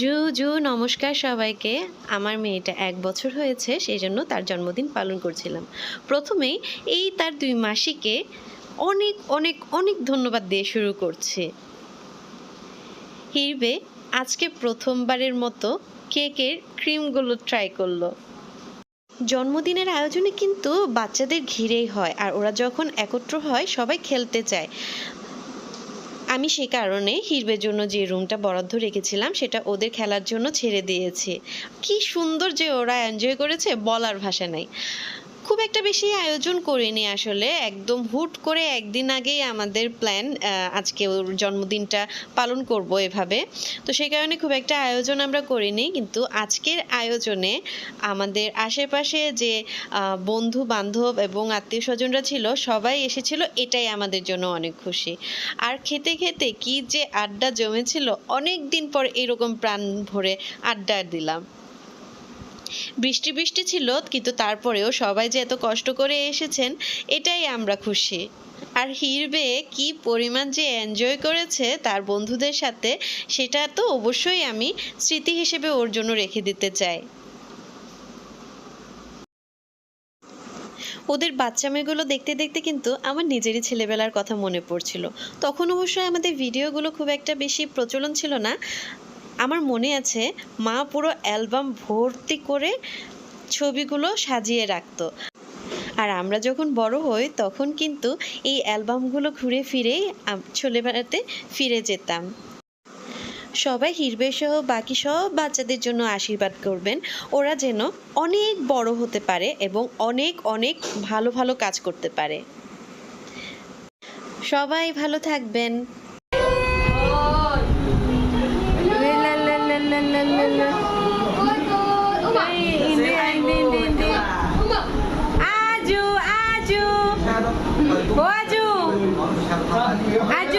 জু জু, নমস্কার সবাইকে। আমার মেয়েটা এক বছর হয়েছে, সেই জন্য তার জন্মদিন পালন করছিলাম। প্রথমেই এই তার দুই মাসিকে অনেক অনেক অনেক ধন্যবাদ দিয়ে শুরু করছে। হিরবে, আজকে প্রথমবারের মতো কেকের ক্রিমগুলো ট্রাই করল। জন্মদিনের আয়োজনে কিন্তু বাচ্চাদের ঘিরেই হয় আর ওরা যখন একত্র হয়, সবাই খেলতে চায়। আমি সে কারণে হিরবের জন্য যে রুমটা বরাদ্দ রেখেছিলাম, সেটা ওদের খেলার জন্য ছেড়ে দিয়েছি। কি সুন্দর যে ওরা এনজয় করেছে, বলার ভাষা নাই। খুব একটা বেশি আয়োজন করিনি আসলে। একদম হুট করে একদিন আগেই আমাদের প্ল্যান আজকে ওর জন্মদিনটা পালন করব এভাবে। তো সেই কারণে খুব একটা আয়োজন আমরা করিনি, কিন্তু আজকের আয়োজনে আমাদের আশেপাশে যে বন্ধু বান্ধব এবং আত্মীয় স্বজনরা ছিল, সবাই এসেছিল, এটাই আমাদের জন্য অনেক খুশি। আর খেতে খেতে কি যে আড্ডা জমেছিল অনেক দিন পর এরকম প্রাণ ভরে আড্ডা দিলাম। বৃষ্টি বৃষ্টি ছিল, কিন্তু তারপরেও সবাই যে এত কষ্ট করে এসেছেন, এটাই আমরা খুশি। আর হিরবে কি পরিমাণ যে এনজয় করেছে তার বন্ধুদের সাথে, সেটা তো অবশ্যই আমি স্মৃতি হিসেবে ওর জন্য রেখে দিতে চাই। ওদের বাচ্চা মেয়েগুলো দেখতে দেখতে কিন্তু আমার নিজেরই ছেলেবেলার কথা মনে পড়ছিল। তখন অবশ্যই আমাদের ভিডিওগুলো খুব একটা বেশি প্রচলন ছিল না। আমার মনে আছে, মা পুরো অ্যালবাম ভর্তি করে ছবিগুলো সাজিয়ে রাখতো। আর আমরা যখন বড় হই, তখন কিন্তু এই অ্যালবামগুলো ঘুরে ফিরেই ছোটবেলাতে ফিরে যেতাম। সবাই হিরবে সহ বাকি সব বাচ্চাদের জন্য আশীর্বাদ করবেন। ওরা যেন অনেক বড় হতে পারে এবং অনেক অনেক ভালো ভালো কাজ করতে পারে। সবাই ভালো থাকবেন। 我就，阿就，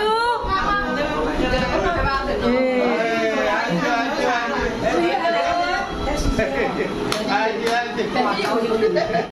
哎，哎，哎，哎，哎，哎，哎，哎，哎，